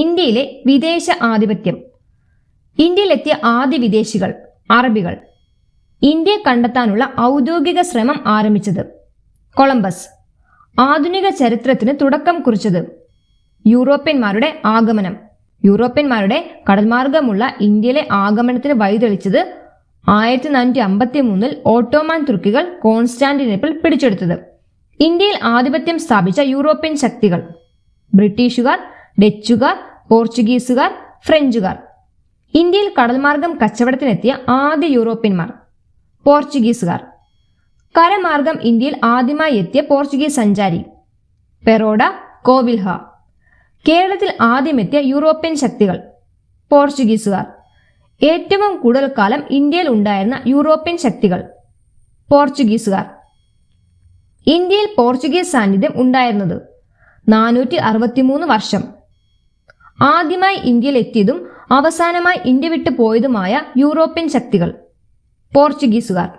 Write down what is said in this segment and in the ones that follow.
ഇന്ത്യയിലെ വിദേശ ആധിപത്യം. ഇന്ത്യയിലെത്തിയ ആദ്യ വിദേശികൾ അറബികൾ. ഇന്ത്യ കണ്ടെത്താനുള്ള ഔദ്യോഗിക ശ്രമം ആരംഭിച്ചത് കൊളംബസ്. ആധുനിക ചരിത്രത്തിന് തുടക്കം കുറിച്ചത് യൂറോപ്യന്മാരുടെ ആഗമനം. യൂറോപ്യന്മാരുടെ കടൽമാർഗമുള്ള ഇന്ത്യയിലെ ആഗമനത്തിന് വഴിതെളിച്ചത് ആയിരത്തി നാനൂറ്റി അമ്പത്തി മൂന്നിൽ ഓട്ടോമാൻ തുർക്കികൾ കോൺസ്റ്റാന്റിനോപ്പിൾ പിടിച്ചെടുത്തത്. ഇന്ത്യയിൽ ആധിപത്യം സ്ഥാപിച്ച യൂറോപ്യൻ ശക്തികൾ ബ്രിട്ടീഷുകാർ ഡച്ചുകാർ പോർച്ചുഗീസുകാർ ഫ്രഞ്ചുകാർ. ഇന്ത്യയിൽ കടൽമാർഗം കച്ചവടത്തിനെത്തിയ ആദ്യ യൂറോപ്യന്മാർ പോർച്ചുഗീസുകാർ. കരമാർഗം ഇന്ത്യയിൽ ആദ്യമായി എത്തിയ പോർച്ചുഗീസ് സഞ്ചാരി പെറോഡ കോവിൽഹ. കേരളത്തിൽ ആദ്യമെത്തിയ യൂറോപ്യൻ ശക്തികൾ പോർച്ചുഗീസുകാർ. ഏറ്റവും കൂടുതൽ കാലം ഇന്ത്യയിൽ ഉണ്ടായിരുന്ന യൂറോപ്യൻ ശക്തികൾ പോർച്ചുഗീസുകാർ. ഇന്ത്യയിൽ പോർച്ചുഗീസ് സാന്നിധ്യം ഉണ്ടായിരുന്നത് നാനൂറ്റി അറുപത്തിമൂന്ന് വർഷം ആദ്യമായി ഇന്ത്യയിൽ എത്തിയതും അവസാനമായി ഇന്ത്യ വിട്ടു പോയതുമായ യൂറോപ്യൻ ശക്തികൾ. പോർച്ചുഗീസുകാർ.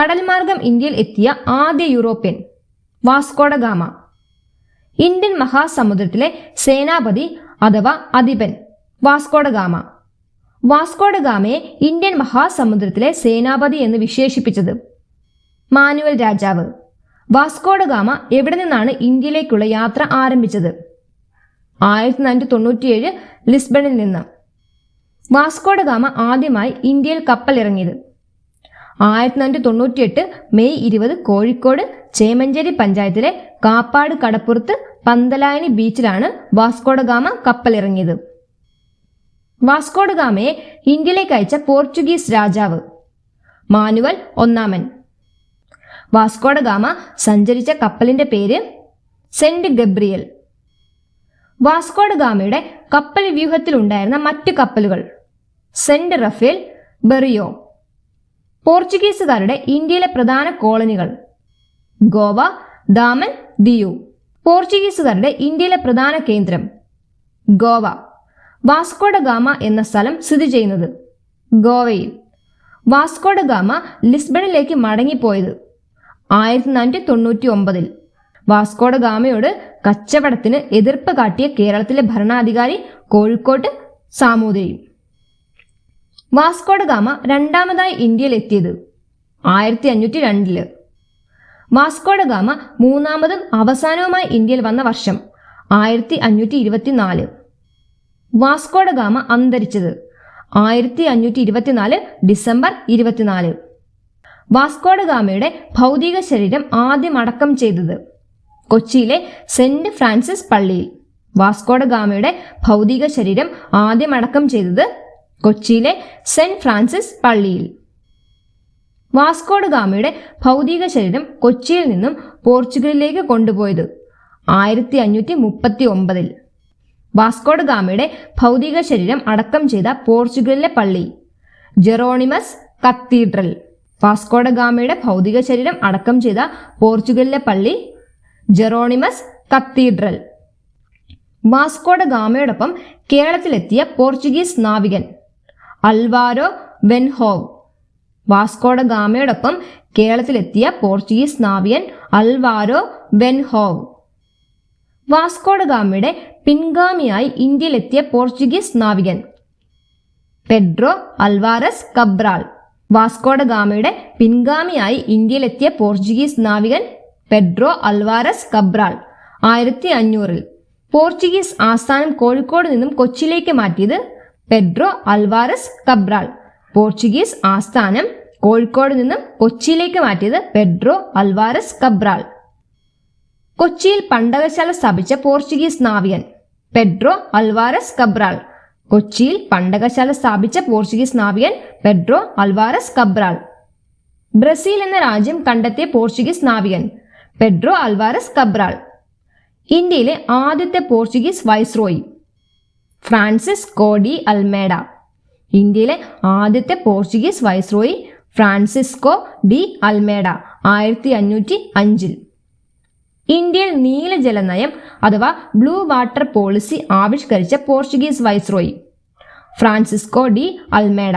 കടൽമാർഗം ഇന്ത്യയിൽ എത്തിയ ആദ്യ European Vasco da Gama Indian മഹാസമുദ്രത്തിലെ സേനാപതി അഥവാ അധിപൻ വാസ്കോഡഗാമ വാസ്കോഡഗാമയെ വാസ്കോഡ ഗാമയെ ഇന്ത്യൻ മഹാസമുദ്രത്തിലെ സേനാപതി എന്ന് വിശേഷിപ്പിച്ചത് മാനുവൽ രാജാവ്. വാസ്കോഡഗാമ എവിടെ നിന്നാണ് ഇന്ത്യയിലേക്കുള്ള യാത്ര ആരംഭിച്ചത്? ആയിരത്തി നാനൂറ്റി തൊണ്ണൂറ്റിയേഴ് ലിസ്ബണിൽ നിന്ന്. വാസ്കോഡ ഗാമ ആദ്യമായി ഇന്ത്യയിൽ കപ്പലിറങ്ങിയത്. ആയിരത്തി നാനൂറ്റി തൊണ്ണൂറ്റിയെട്ട് മെയ് ഇരുപത് കോഴിക്കോട് ചേമഞ്ചേരി പഞ്ചായത്തിലെ കാപ്പാട് കടപ്പുറത്ത് പന്തലായനി ബീച്ചിലാണ് വാസ്കോഡ ഗാമ കപ്പലിറങ്ങിയത്. വാസ്കോഡ ഗാമയെ ഇന്ത്യയിലേക്ക് അയച്ച പോർച്ചുഗീസ് രാജാവ് മാനുവൽ ഒന്നാമൻ. വാസ്കോഡ ഗാമ സഞ്ചരിച്ച കപ്പലിന്റെ പേര് സെന്റ് ഗബ്രിയൽ. വാസ്കോഡ ഗാമയുടെ കപ്പൽ വ്യൂഹത്തിലുണ്ടായിരുന്ന മറ്റ് കപ്പലുകൾ. Saint Raphael Berrio. പോർച്ചുഗീസുകാരുടെ ഇന്ത്യയിലെ പ്രധാന കോളനികൾ. ഗോവ ദാമൻ ദിയു. പോർച്ചുഗീസുകാരുടെ ഇന്ത്യയിലെ പ്രധാന കേന്ദ്രം. ഗോവ. വാസ്കോഡ ഗാമ എന്ന സ്ഥലം സ്ഥിതി ചെയ്യുന്നത് ഗോവയിൽ. വാസ്കോഡ ഗാമ ലിസ്ബണിലേക്ക് മടങ്ങിപ്പോയത് ആയിരത്തി തൊണ്ണൂറ്റി ഒമ്പതിൽ. വാസ്കോഡ ഗാമയോട് കച്ചവടത്തിന് എതിർപ്പ് കാട്ടിയ കേരളത്തിലെ ഭരണാധികാരി കോഴിക്കോട്ട് സാമൂതിരിയും വാസ്കോഡഗാമ രണ്ടാമതായി ഇന്ത്യയിൽ എത്തിയത് ആയിരത്തി അഞ്ഞൂറ്റി രണ്ടിൽ വാസ്കോഡഗാമ മൂന്നാമതും അവസാനവുമായി ഇന്ത്യയിൽ വന്ന വർഷം ആയിരത്തി അഞ്ഞൂറ്റി ഇരുപത്തിനാല് വാസ്കോഡഗാമ അന്തരിച്ചത് ആയിരത്തി അഞ്ഞൂറ്റി ഇരുപത്തിനാല്. ഡിസംബർ ഇരുപത്തിനാല് വാസ്കോഡഗാമയുടെ ഭൗതിക ശരീരം ആദ്യം അടക്കം ചെയ്തത് കൊച്ചിയിലെ സെന്റ് ഫ്രാൻസിസ് പള്ളിയിൽ. വാസ്കോഡ ഗാമയുടെ ഭൗതിക ശരീരം ആദ്യം അടക്കം ചെയ്തത് കൊച്ചിയിലെ സെന്റ് ഫ്രാൻസിസ് പള്ളിയിൽ. വാസ്കോഡ് ഗാമയുടെ ഭൗതിക ശരീരം കൊച്ചിയിൽ നിന്നും പോർച്ചുഗലിലേക്ക് കൊണ്ടുപോയത് ആയിരത്തി അഞ്ഞൂറ്റി മുപ്പത്തി ഒമ്പതിൽ വാസ്കോഡ് ഗാമയുടെ ഭൗതിക ശരീരം അടക്കം ചെയ്ത പോർച്ചുഗലിലെ പള്ളി ജെറോണിമസ് കത്തീഡ്രൽ. വാസ്കോഡ ഗാമയുടെ ഭൗതിക ശരീരം അടക്കം ചെയ്ത പോർച്ചുഗലിലെ പള്ളി ജെറോണിമസ് കത്തീഡ്രൽ. വാസ്കോഡ ഗാമയോടൊപ്പം കേരളത്തിലെത്തിയ പോർച്ചുഗീസ് നാവികൻ അൽവാരോ വെൻഹോവ്. വാസ്കോഡ ഗാമയോടൊപ്പം കേരളത്തിലെത്തിയ പോർച്ചുഗീസ് നാവികൻ അൽവാരോ വെൻഹോവ്. വാസ്കോഡ ഗാമയുടെ പിൻഗാമിയായി ഇന്ത്യയിലെത്തിയ Portuguese നാവികൻ Pedro Alvares Cabral. Vasco da ഗാമയുടെ പിൻഗാമിയായി ഇന്ത്യയിലെത്തിയ പോർച്ചുഗീസ് നാവികൻ പെഡ്രോ അൽവാരസ് കബ്രാൾ ആയിരത്തി അഞ്ഞൂറിൽ പോർച്ചുഗീസ് ആസ്ഥാനം കോഴിക്കോട് നിന്നും കൊച്ചിയിലേക്ക് മാറ്റിയത് പെഡ്രോ അൽവാരസ് കബ്രാൾ. പോർച്ചുഗീസ് ആസ്ഥാനം കോഴിക്കോട് നിന്നും കൊച്ചിയിലേക്ക് മാറ്റിയത് പെഡ്രോ അൽവാരസ് കബ്രാൾ. കൊച്ചിയിൽ പണ്ടകശാല സ്ഥാപിച്ച പോർച്ചുഗീസ് നാവികൻ പെഡ്രോ അൽവാരസ് കബ്രാൾ. കൊച്ചിയിൽ പണ്ടകശാല സ്ഥാപിച്ച പോർച്ചുഗീസ് നാവികൻ പെഡ്രോ അൽവാരസ് കബ്രാൾ. ബ്രസീൽ എന്ന രാജ്യം കണ്ടെത്തിയ പോർച്ചുഗീസ് നാവികൻ പെഡ്രോ അൽവാരസ് കബ്രാൾ. ഇന്ത്യയിലെ ആദ്യത്തെ പോർച്ചുഗീസ് വൈസ്രോയി. Francisco Almeida. ഇന്ത്യയിലെ ആദ്യത്തെ Portuguese viceroy Francisco de Almeida ആയിരത്തി അഞ്ഞൂറ്റി അഞ്ചിൽ ഇന്ത്യയിൽ നീലജല നയം അഥവാ ബ്ലൂ വാട്ടർ പോളിസി ആവിഷ്കരിച്ച Portuguese viceroy. Francisco de Almeida.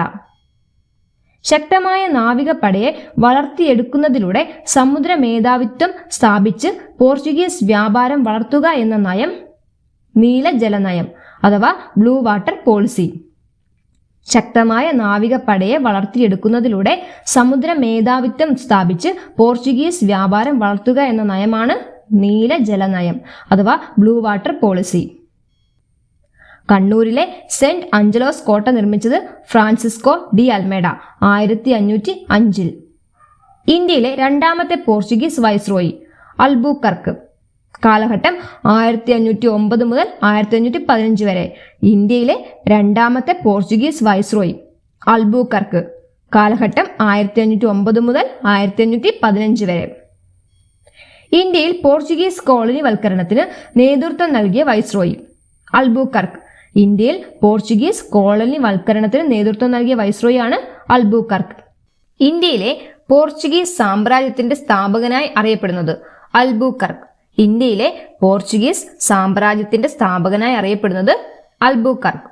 ശക്തമായ നാവികപ്പടയെ വളർത്തിയെടുക്കുന്നതിലൂടെ സമുദ്ര മേധാവിത്വം സ്ഥാപിച്ച് പോർച്ചുഗീസ് വ്യാപാരം വളർത്തുക എന്ന നയം നീല ജലനയം അഥവാ ബ്ലൂ വാട്ടർ പോളിസി. ശക്തമായ നാവികപ്പടയെ വളർത്തിയെടുക്കുന്നതിലൂടെ സമുദ്ര മേധാവിത്വം സ്ഥാപിച്ച് പോർച്ചുഗീസ് വ്യാപാരം വളർത്തുക എന്ന നയമാണ് നീല ജലനയം അഥവാ ബ്ലൂ വാട്ടർ പോളിസി. കണ്ണൂരിലെ സെന്റ് അഞ്ചലോസ് കോട്ട നിർമ്മിച്ചത് ഫ്രാൻസിസ്കോ ഡി അൽമേഡ ആയിരത്തി അഞ്ഞൂറ്റി അഞ്ചിൽ ഇന്ത്യയിലെ രണ്ടാമത്തെ പോർച്ചുഗീസ് വൈസ്രോയി അൽബുക്കർക്ക്. കാലഘട്ടം ആയിരത്തി അഞ്ഞൂറ്റി ഒമ്പത് മുതൽ ആയിരത്തി അഞ്ഞൂറ്റി പതിനഞ്ച് വരെ ഇന്ത്യയിലെ രണ്ടാമത്തെ പോർച്ചുഗീസ് വൈസ്രോയി അൽബുക്കർക്ക്. കാലഘട്ടം ആയിരത്തി അഞ്ഞൂറ്റി ഒമ്പത് മുതൽ ആയിരത്തി അഞ്ഞൂറ്റി പതിനഞ്ച് വരെ. ഇന്ത്യയിൽ പോർച്ചുഗീസ് കോളനി വൽക്കരണത്തിന് നേതൃത്വം നൽകിയ വൈസ്രോയി അൽബൂക്കർക്ക്. ഇന്ത്യയിൽ പോർച്ചുഗീസ് കോളനി വൽക്കരണത്തിന് നേതൃത്വം നൽകിയ വൈസ്രോയാണ് അൽബുക്കർക്ക്. ഇന്ത്യയിലെ പോർച്ചുഗീസ് സാമ്രാജ്യത്തിന്റെ സ്ഥാപകനായി അറിയപ്പെടുന്നത് അൽബുക്കർക്ക്. ഇന്ത്യയിലെ പോർച്ചുഗീസ് സാമ്രാജ്യത്തിന്റെ സ്ഥാപകനായി അറിയപ്പെടുന്നത് അൽബുക്കർക്ക്.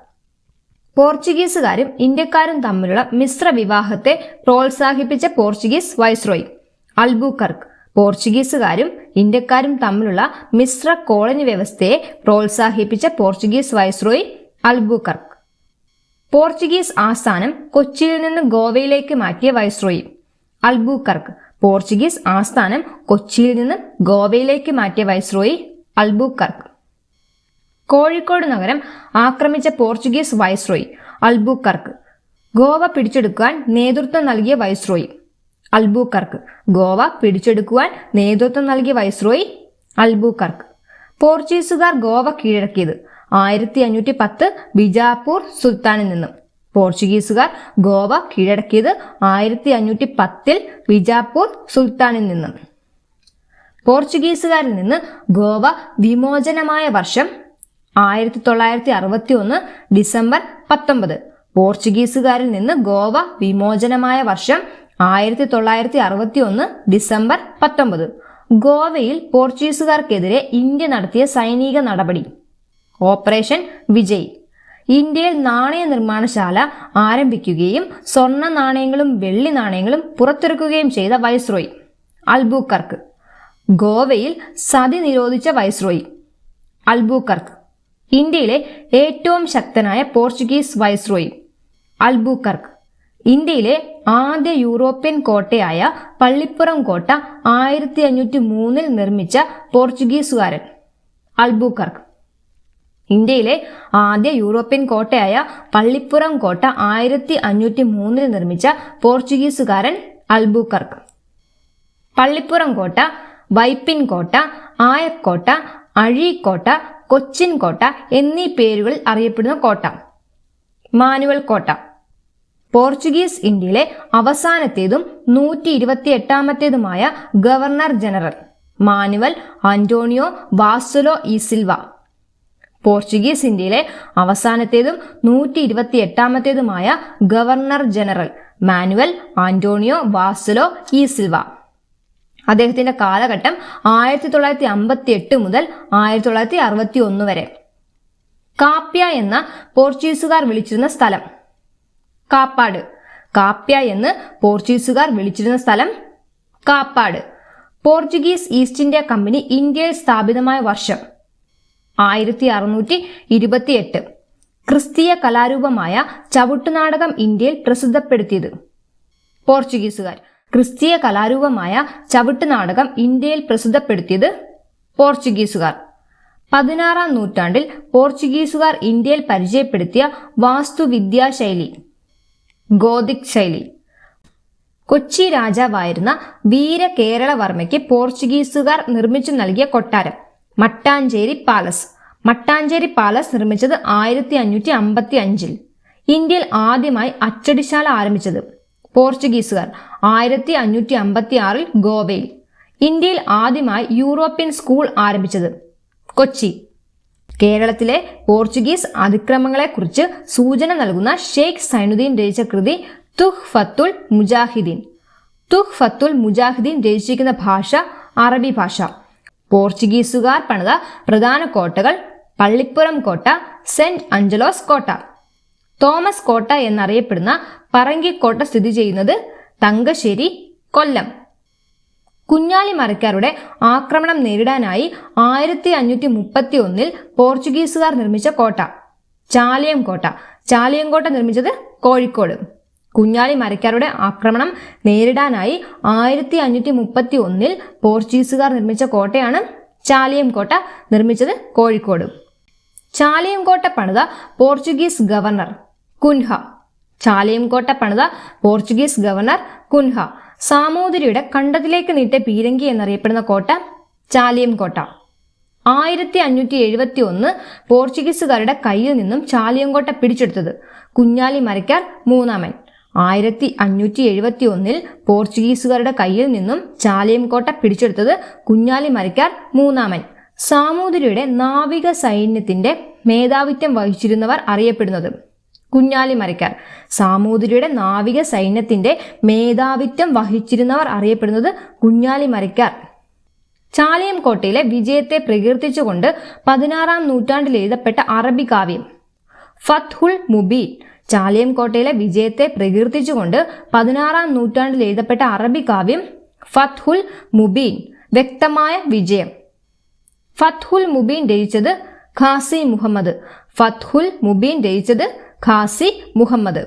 പോർച്ചുഗീസുകാരും ഇന്ത്യക്കാരും തമ്മിലുള്ള മിശ്ര വിവാഹത്തെ പ്രോത്സാഹിപ്പിച്ച പോർച്ചുഗീസ് വൈസ്രോയി അൽബൂക്കർക്ക്. പോർച്ചുഗീസുകാരും ഇന്ത്യക്കാരും തമ്മിലുള്ള മിശ്ര കോളനി വ്യവസ്ഥയെ പ്രോത്സാഹിപ്പിച്ച പോർച്ചുഗീസ് വൈസ്രോയി അൽബുക്കർക്ക് പോർച്ചുഗീസ് ആസ്ഥാനം കൊച്ചിയിൽ നിന്ന് ഗോവയിലേക്ക് മാറ്റിയ വൈസ്രോയി അൽബുക്കർക്ക് പോർച്ചുഗീസ് ആസ്ഥാനം കൊച്ചിയിൽ നിന്ന് ഗോവയിലേക്ക് മാറ്റിയ വൈസ്രോയി അൽബുക്കർക്ക് കോഴിക്കോട് നഗരം ആക്രമിച്ച പോർച്ചുഗീസ് വൈസ്രോയി അൽബുക്കർക്ക് ഗോവ പിടിച്ചെടുക്കാൻ നേതൃത്വം നൽകിയ വൈസ്രോയി അൽബൂക്കർക്ക്. ഗോവ പിടിച്ചെടുക്കുവാൻ നേതൃത്വം നൽകിയ വൈസ്രോയി അൽബൂക്കർക്ക്. പോർച്ചുഗീസുകാർ ഗോവ കീഴടക്കിയത് ആയിരത്തി അഞ്ഞൂറ്റി പത്ത് ബിജാപൂർ സുൽത്താനിൽ നിന്നും. പോർച്ചുഗീസുകാർ ഗോവ കീഴടക്കിയത് ആയിരത്തി അഞ്ഞൂറ്റി പത്തിൽ ബിജാപൂർ സുൽത്താനിൽ നിന്നും. പോർച്ചുഗീസുകാരിൽ നിന്ന് ഗോവ വിമോചനമായ വർഷം ആയിരത്തി തൊള്ളായിരത്തി അറുപത്തി ഒന്ന് ഡിസംബർ പത്തൊമ്പത്. പോർച്ചുഗീസുകാരിൽ നിന്ന് ഗോവ വിമോചനമായ വർഷം ആയിരത്തി തൊള്ളായിരത്തി അറുപത്തി ഒന്ന് ഡിസംബർ പത്തൊമ്പത്. ഗോവയിൽ പോർച്ചുഗീസുകാർക്കെതിരെ ഇന്ത്യ നടത്തിയ സൈനിക നടപടി. ഓപ്പറേഷൻ വിജയ്. ഇന്ത്യയിൽ നാണയ നിർമ്മാണശാല ആരംഭിക്കുകയും സ്വർണ നാണയങ്ങളും വെള്ളി നാണയങ്ങളും പുറത്തിറക്കുകയും ചെയ്ത വൈസ്രോയി അൽബൂക്കർക്ക്. ഗോവയിൽ സതി നിരോധിച്ച വൈസ്രോയി അൽബൂക്കർക്ക്. ഇന്ത്യയിലെ ഏറ്റവും ശക്തനായ പോർച്ചുഗീസ് വൈസ്രോയി അൽബൂക്കർക്ക്. ഇന്ത്യയിലെ ആദ്യ യൂറോപ്യൻ കോട്ടയായ പള്ളിപ്പുറം കോട്ട ആയിരത്തി അഞ്ഞൂറ്റി മൂന്നിൽ നിർമ്മിച്ച പോർച്ചുഗീസുകാരൻ അൽബുക്കർക്ക്. ഇന്ത്യയിലെ ആദ്യ യൂറോപ്യൻ കോട്ടയായ പള്ളിപ്പുറം കോട്ട ആയിരത്തി അഞ്ഞൂറ്റി മൂന്നിൽ നിർമ്മിച്ച പോർച്ചുഗീസുകാരൻ അൽബുക്കർക്ക്. പള്ളിപ്പുറം കോട്ട വൈപ്പിൻ കോട്ട ആയക്കോട്ട അഴീക്കോട്ട കൊച്ചിൻ കോട്ട എന്നീ പേരുകളിൽ അറിയപ്പെടുന്ന കോട്ട. മാനുവൽ കോട്ട. പോർച്ചുഗീസ് ഇന്ത്യയിലെ അവസാനത്തേതും നൂറ്റി ഇരുപത്തി എട്ടാമത്തേതുമായ governor general Manuel Antonio Vassalo e Silva Portuguese ഇന്ത്യയിലെ അവസാനത്തേതും നൂറ്റി ഇരുപത്തി എട്ടാമത്തേതുമായ governor general Manuel Antonio Vassalo e Silva. അദ്ദേഹത്തിന്റെ കാലഘട്ടം ആയിരത്തി തൊള്ളായിരത്തി അമ്പത്തി എട്ട് മുതൽ ആയിരത്തി തൊള്ളായിരത്തി അറുപത്തി ഒന്ന് വരെ. കാപ്യ എന്ന പോർച്ചുഗീസുകാർ വിളിച്ചിരുന്ന സ്ഥലം. കാപ്പാട്. കാപ്യ എന്ന് പോർച്ചുഗീസുകാർ വിളിച്ചിരുന്ന സ്ഥലം Kappad. Portuguese East India Company ഇന്ത്യയിൽ സ്ഥാപിതമായ വർഷം ആയിരത്തി അറുന്നൂറ്റി ഇരുപത്തിയെട്ട് ക്രിസ്തീയ കലാരൂപമായ ചവിട്ടുനാടകം ഇന്ത്യയിൽ പ്രസിദ്ധപ്പെടുത്തിയത്. പോർച്ചുഗീസുകാർ ക്രിസ്തീയ കലാരൂപമായ ചവിട്ടുനാടകം ഇന്ത്യയിൽ പ്രസിദ്ധപ്പെടുത്തിയത് പോർച്ചുഗീസുകാർ. പതിനാറാം നൂറ്റാണ്ടിൽ പോർച്ചുഗീസുകാർ ഇന്ത്യയിൽ പരിചയപ്പെടുത്തിയ വാസ്തുവിദ്യാശൈലി ഗോതിക് ശൈലി. കൊച്ചി രാജാവായിരുന്ന വീര കേരളവർമ്മയ്ക്ക് പോർച്ചുഗീസുകാർ നിർമ്മിച്ചു നൽകിയ കൊട്ടാരം മട്ടാഞ്ചേരി പാലസ്. മട്ടാഞ്ചേരി പാലസ് നിർമ്മിച്ചത് ആയിരത്തി അഞ്ഞൂറ്റി അമ്പത്തി അഞ്ചിൽ ഇന്ത്യയിൽ ആദ്യമായി അച്ചടിശാല ആരംഭിച്ചത് പോർച്ചുഗീസുകാർ ആയിരത്തി അഞ്ഞൂറ്റി അമ്പത്തി ആറിൽ ഗോവയിൽ. ഇന്ത്യയിൽ ആദ്യമായി യൂറോപ്യൻ സ്കൂൾ ആരംഭിച്ചത് കൊച്ചി. കേരളത്തിലെ പോർച്ചുഗീസ് അതിക്രമങ്ങളെക്കുറിച്ച് സൂചന നൽകുന്ന ഷെയ്ഖ് സൈനുദ്ദീൻ രചിച്ച കൃതി തുഹ് ഫത്തുൽ മുജാഹിദീൻ. തുഹ് ഫത്തുൽ മുജാഹിദീൻ രചിച്ചിരിക്കുന്ന ഭാഷ അറബി ഭാഷ. പോർച്ചുഗീസുകാർ പണിത പ്രധാന കോട്ടകൾ പള്ളിപ്പുറം കോട്ട സെന്റ് അഞ്ചലോസ് കോട്ട. തോമസ് കോട്ട എന്നറിയപ്പെടുന്ന പറങ്കിക്കോട്ട സ്ഥിതി ചെയ്യുന്നത് തങ്കശ്ശേരി കൊല്ലം. കുഞ്ഞാലി മരക്കാരുടെ ആക്രമണം നേരിടാനായി ആയിരത്തി അഞ്ഞൂറ്റി മുപ്പത്തി ഒന്നിൽ പോർച്ചുഗീസുകാർ നിർമ്മിച്ച കോട്ട ചാലിയം കോട്ട ചാലിയം കോട്ട നിർമ്മിച്ചത് കോഴിക്കോട്. കുഞ്ഞാലി മരക്കാരുടെ ആക്രമണം നേരിടാനായി ആയിരത്തി അഞ്ഞൂറ്റി മുപ്പത്തി ഒന്നിൽ പോർച്ചുഗീസുകാർ നിർമ്മിച്ച കോട്ടയാണ് ചാലിയം കോട്ട നിർമ്മിച്ചത് കോഴിക്കോട്. ചാലിയം കോട്ട പണിത പോർച്ചുഗീസ് ഗവർണർ കുൻഹ. ചാലിയം കോട്ട പണിത പോർച്ചുഗീസ് ഗവർണർ കുൻഹ. സാമൂതിരിയുടെ കണ്ടത്തിലേക്ക് നീട്ടിയ പീരങ്കി എന്നറിയപ്പെടുന്ന കോട്ട ചാലിയം കോട്ട. ആയിരത്തി അഞ്ഞൂറ്റി എഴുപത്തി ഒന്ന് പോർച്ചുഗീസുകാരുടെ കയ്യിൽ നിന്നും ചാലിയങ്കോട്ട പിടിച്ചെടുത്തത് കുഞ്ഞാലി മരക്കാർ മൂന്നാമൻ. ആയിരത്തി അഞ്ഞൂറ്റി എഴുപത്തി ഒന്നിൽ പോർച്ചുഗീസുകാരുടെ കയ്യിൽ നിന്നും ചാലിയം കോട്ട പിടിച്ചെടുത്തത് കുഞ്ഞാലി മരക്കാർ മൂന്നാമൻ. സാമൂതിരിയുടെ നാവിക സൈന്യത്തിന്റെ മേധാവിത്വം വഹിച്ചിരുന്നവർ അറിയപ്പെടുന്നത് കുഞ്ഞാലി മരക്കാർ സാമൂതിരിയുടെ നാവിക സൈന്യത്തിന്റെ മേധാവിത്വം വഹിച്ചിരുന്നവർ അറിയപ്പെടുന്നത് കുഞ്ഞാലി മരക്കാർ ചാലിയം കോട്ടയിലെ വിജയത്തെ പ്രകീർത്തിച്ചുകൊണ്ട് പതിനാറാം നൂറ്റാണ്ടിൽ എഴുതപ്പെട്ട അറബി കാവ്യം. ഫത്ഹുൽ മുബീൻ. ചാലിയം കോട്ടയിലെ വിജയത്തെ പ്രകീർത്തിച്ചുകൊണ്ട് പതിനാറാം നൂറ്റാണ്ടിൽ എഴുതപ്പെട്ട അറബി കാവ്യം ഫത്ഹുൽ മുബീൻ. വ്യക്തമായ വിജയം. ഫത്ഹുൽ മുബീൻ രചിച്ചത് ഖാസി മുഹമ്മദ്. ഫത്ഹുൽ മുബീൻ രചിച്ചത് ഖാസി മുഹമ്മദ്.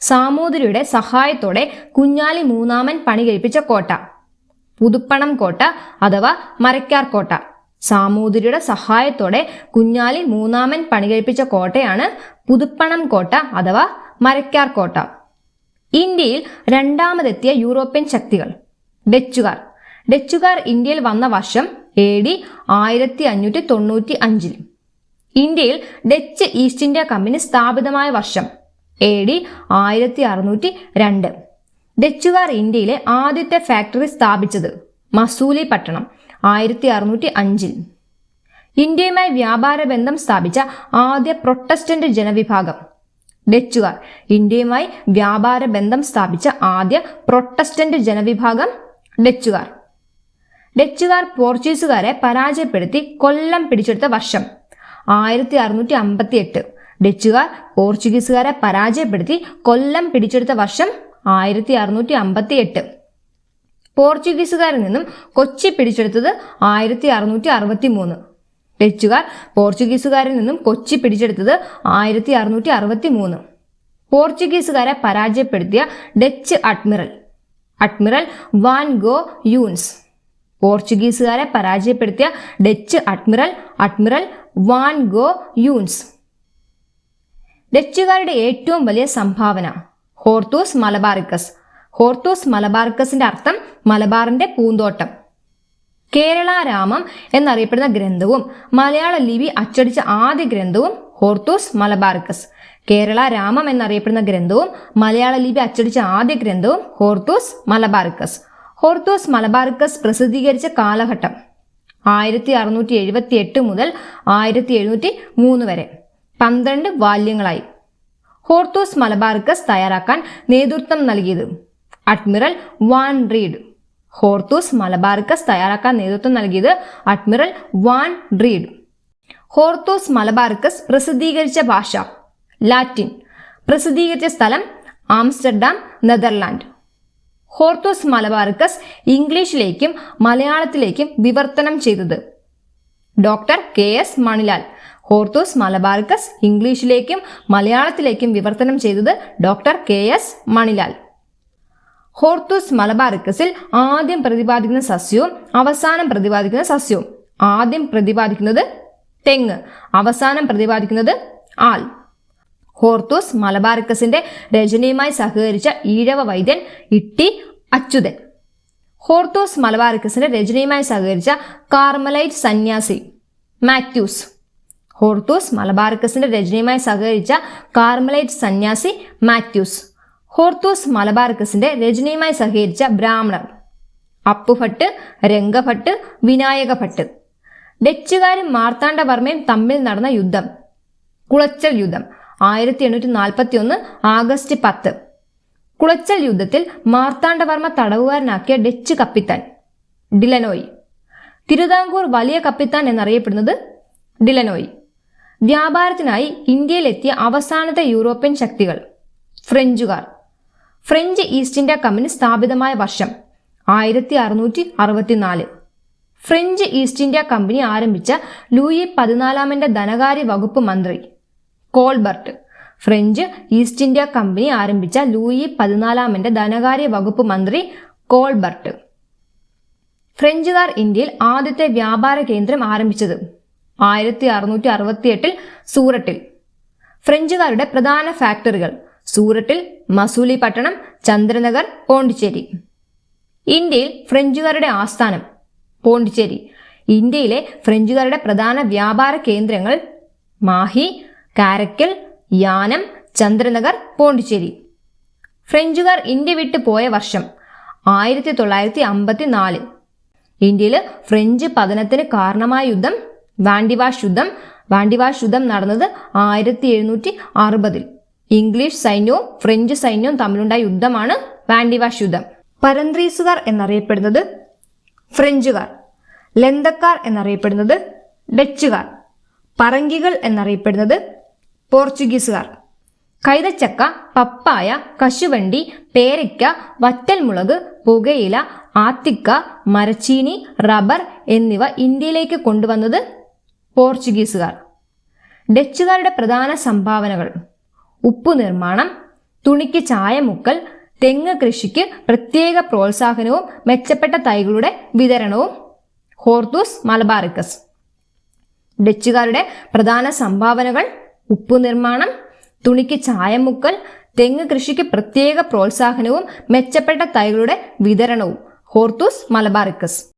സാമൂതിരിയുടെ സഹായത്തോടെ കുഞ്ഞാലി മൂന്നാമൻ പണി കഴിപ്പിച്ച കോട്ട. പുതുപ്പണം കോട്ട അഥവാ മരക്കാർ കോട്ട. സാമൂതിരിയുടെ സഹായത്തോടെ കുഞ്ഞാലി മൂന്നാമൻ പണി കഴിപ്പിച്ച കോട്ടയാണ് പുതുപ്പണം കോട്ട അഥവാ മരക്കാർ കോട്ട. ഇന്ത്യയിൽ രണ്ടാമതെത്തിയ യൂറോപ്യൻ ശക്തികൾ. ഡച്ചുകാർ. ഡച്ചുകാർ ഇന്ത്യയിൽ വന്ന വർഷം എ ഡി ആയിരത്തി അഞ്ഞൂറ്റി തൊണ്ണൂറ്റി അഞ്ചിൽ. ഇന്ത്യയിൽ ഡച്ച് ഈസ്റ്റ് ഇന്ത്യ കമ്പനി സ്ഥാപിതമായ വർഷം. എ ഡി ആയിരത്തി അറുന്നൂറ്റി രണ്ട് ഡച്ചുകാർ ഇന്ത്യയിലെ ആദ്യത്തെ ഫാക്ടറി സ്ഥാപിച്ചത് മസൂലി പട്ടണം ആയിരത്തി അറുന്നൂറ്റി അഞ്ചിൽ ഇന്ത്യയുമായി വ്യാപാര ബന്ധം സ്ഥാപിച്ച ആദ്യ പ്രൊട്ടസ്റ്റന്റ് ജനവിഭാഗം. ഡച്ചുകാർ ഇന്ത്യയുമായി വ്യാപാര ബന്ധം സ്ഥാപിച്ച ആദ്യ പ്രൊട്ടസ്റ്റന്റ് ജനവിഭാഗം ഡച്ചുകാർ. ഡച്ചുകാർ പോർച്ചുഗീസുകാരെ പരാജയപ്പെടുത്തി കൊല്ലം പിടിച്ചെടുത്ത വർഷം. ആയിരത്തി അറുന്നൂറ്റി അമ്പത്തി എട്ട് ഡച്ചുകാർ പോർച്ചുഗീസുകാരെ പരാജയപ്പെടുത്തി കൊല്ലം പിടിച്ചെടുത്ത വർഷം ആയിരത്തി അറുന്നൂറ്റി അമ്പത്തി എട്ട് പോർച്ചുഗീസുകാരിൽ നിന്നും കൊച്ചി പിടിച്ചെടുത്തത് ആയിരത്തി അറുന്നൂറ്റി അറുപത്തി മൂന്ന് ഡച്ചുകാർ പോർച്ചുഗീസുകാരിൽ നിന്നും കൊച്ചി പിടിച്ചെടുത്തത് ആയിരത്തി അറുന്നൂറ്റി അറുപത്തി മൂന്ന് പോർച്ചുഗീസുകാരെ പരാജയപ്പെടുത്തിയ Dutch admiral admiral van Goens. പോർച്ചുഗീസുകാരെ പരാജയപ്പെടുത്തിയ Dutch admiral admiral van Goens. ഡച്ചുകാരുടെ ഏറ്റവും വലിയ സംഭാവന ഹോർത്തൂസ് മലബാറിക്കസ്. ഹോർത്തൂസ് മലബാറിക്കസിന്റെ അർത്ഥം മലബാറിന്റെ പൂന്തോട്ടം. കേരള രാമം എന്നറിയപ്പെടുന്ന ഗ്രന്ഥവും മലയാള ലിപി അച്ചടിച്ച ആദ്യ ഗ്രന്ഥവും ഹോർത്തൂസ് മലബാറിക്കസ്. കേരള രാമം എന്നറിയപ്പെടുന്ന ഗ്രന്ഥവും മലയാള ലിപി അച്ചടിച്ച ആദ്യ ഗ്രന്ഥവും ഹോർത്തൂസ് മലബാറിക്കസ്. ഹോർത്തൂസ് മലബാറിക്കസ് പ്രസിദ്ധീകരിച്ച കാലഘട്ടം. ആയിരത്തി അറുന്നൂറ്റി എഴുപത്തി എട്ട് മുതൽ ആയിരത്തി എഴുന്നൂറ്റി മൂന്ന് വരെ. പന്ത്രണ്ട് വാല്യങ്ങളായി. ഹോർത്തോസ് മലബാർക്കസ് തയ്യാറാക്കാൻ നേതൃത്വം നൽകിയത്. Admiral Van Rheede. Hortus Malabaricus തയ്യാറാക്കാൻ നേതൃത്വം നൽകിയത് admiral Van Rheede. Hortus Malabaricus പ്രസിദ്ധീകരിച്ച ഭാഷ ലാറ്റിൻ. പ്രസിദ്ധീകരിച്ച സ്ഥലം ആംസ്റ്റർഡാം നെതർലാൻഡ്. ഹോർത്തോസ് മലബാർക്കസ് ഇംഗ്ലീഷിലേക്കും മലയാളത്തിലേക്കും വിവർത്തനം ചെയ്തത്. Doctor K S Manilal. Hortus മലബാർക്കസ് ഇംഗ്ലീഷിലേക്കും മലയാളത്തിലേക്കും വിവർത്തനം ചെയ്തത് doctor K S Manilal. Hortus മലബാർക്കസിൽ ആദ്യം പ്രതിപാദിക്കുന്ന സസ്യവും അവസാനം പ്രതിപാദിക്കുന്ന സസ്യവും. ആദ്യം പ്രതിപാദിക്കുന്നത് തെങ്ങ് അവസാനം പ്രതിപാദിക്കുന്നത് ആൽ. ഹോർത്തൂസ് മലബാർക്കസിന്റെ രചനയുമായി സഹകരിച്ച ഈഴവ വൈദ്യൻ ഇട്ടി അച്യുതൻ. ഹോർത്തോസ് മലബാറിക്കസിന്റെ രചനയുമായി സഹകരിച്ച കാർമലൈറ്റ് സന്യാസി മാത്യൂസ്. ഹോർത്തോസ് മലബാറിക്കസിന്റെ രചനയുമായി സഹകരിച്ച കാർമലൈറ്റ് സന്യാസി മാത്യൂസ്. ഹോർത്തോസ് മലബാറിക്കസിന്റെ രചനയുമായി സഹകരിച്ച ബ്രാഹ്മണർ. അപ്പുഭട്ട് രംഗഭട്ട് വിനായക ഭട്ട് ഡച്ചുകാരും മാർത്താണ്ഡവർമ്മയും തമ്മിൽ നടന്ന യുദ്ധം. കുളച്ചൽ യുദ്ധം ആയിരത്തി എണ്ണൂറ്റി നാൽപ്പത്തി ഒന്ന് ആഗസ്റ്റ് പത്ത്. കുളച്ചൽ യുദ്ധത്തിൽ മാർത്താണ്ഡവർമ്മ തടവുകാരനാക്കിയ ഡച്ച് കപ്പിത്താൻ ഡിലനോയി. തിരുവിതാംകൂർ വലിയ കപ്പിത്താൻ എന്നറിയപ്പെടുന്നത് ഡിലനോയി. വ്യാപാരത്തിനായി ഇന്ത്യയിലെത്തിയ അവസാനത്തെ യൂറോപ്യൻ ശക്തികൾ ഫ്രഞ്ചുകാർ. ഫ്രഞ്ച് ഈസ്റ്റ് ഇന്ത്യ കമ്പനി സ്ഥാപിതമായ വർഷം ആയിരത്തി അറുന്നൂറ്റി അറുപത്തിനാല് ഫ്രഞ്ച് ഈസ്റ്റ് ഇന്ത്യ കമ്പനി ആരംഭിച്ച ലൂയി പതിനാലാമന്റെ ധനകാര്യ വകുപ്പ് മന്ത്രി Colbert. French East India Company ആരംഭിച്ച ലൂയി പതിനാലാമന്റെ ധനകാര്യ വകുപ്പ് മന്ത്രി കോൾബർട്ട്. ഫ്രഞ്ചുകാർ ഇന്ത്യയിൽ ആദ്യത്തെ വ്യാപാര കേന്ദ്രം ആരംഭിച്ചത് ആയിരത്തി അറുന്നൂറ്റി അറുപത്തി എട്ടിൽ സൂററ്റിൽ. ഫ്രഞ്ചുകാരുടെ പ്രധാന ഫാക്ടറികൾ സൂററ്റിൽ മസൂലി പട്ടണം ചന്ദ്രനഗർ പോണ്ടിച്ചേരി. ഇന്ത്യയിൽ ഫ്രഞ്ചുകാരുടെ ആസ്ഥാനം പോണ്ടിച്ചേരി. ഇന്ത്യയിലെ ഫ്രഞ്ചുകാരുടെ പ്രധാന വ്യാപാര കേന്ദ്രങ്ങൾ മാഹി കാരക്കൽ യാനം ചന്ദ്രനഗർ പോണ്ടിച്ചേരി. ഫ്രഞ്ചുകാർ ഇന്ത്യ വിട്ടു പോയ വർഷം ആയിരത്തി തൊള്ളായിരത്തി അമ്പത്തി നാല് ഇന്ത്യയിൽ ഫ്രഞ്ച് പതനത്തിന് കാരണമായ യുദ്ധം വാണ്ടിവാഷ് യുദ്ധം വാണ്ടിവാഷ് യുദ്ധം നടന്നത് ആയിരത്തി എഴുന്നൂറ്റി അറുപതിൽ ഇംഗ്ലീഷ് സൈന്യവും ഫ്രഞ്ച് സൈന്യവും തമ്മിലുണ്ടായ യുദ്ധമാണ് വാണ്ടിവാഷ് യുദ്ധം പരന്ത്രീസുകാർ എന്നറിയപ്പെടുന്നത് ഫ്രഞ്ചുകാർ ലന്തക്കാർ എന്നറിയപ്പെടുന്നത് ഡച്ചുകാർ പറങ്കികൾ എന്നറിയപ്പെടുന്നത് പോർച്ചുഗീസുകാർ. കൈതച്ചക്ക പപ്പായ കശുവണ്ടി പേരയ്ക്ക വറ്റൽമുളക് പുകയില ആത്തിക്ക മരച്ചീനി റബ്ബർ എന്നിവ ഇന്ത്യയിലേക്ക് കൊണ്ടുവന്നത് പോർച്ചുഗീസുകാർ. ഡച്ചുകാരുടെ പ്രധാന സംഭാവനകൾ. ഉപ്പു നിർമ്മാണം തുണിക്ക് ചായമുക്കൽ തെങ്ങ് കൃഷിക്ക് പ്രത്യേക പ്രോത്സാഹനവും മെച്ചപ്പെട്ട തൈകളുടെ വിതരണവും. ഹോർത്തൂസ് മലബാറിക്കസ്. ഡച്ചുകാരുടെ പ്രധാന സംഭാവനകൾ ഉപ്പു നിർമ്മാണം തുണിക്ക് ചായമുക്കൽ തെങ്ങ് കൃഷിക്ക് പ്രത്യേക പ്രോത്സാഹനവും മെച്ചപ്പെട്ട തൈകളുടെ വിതരണവും. Hortus Malabaricus.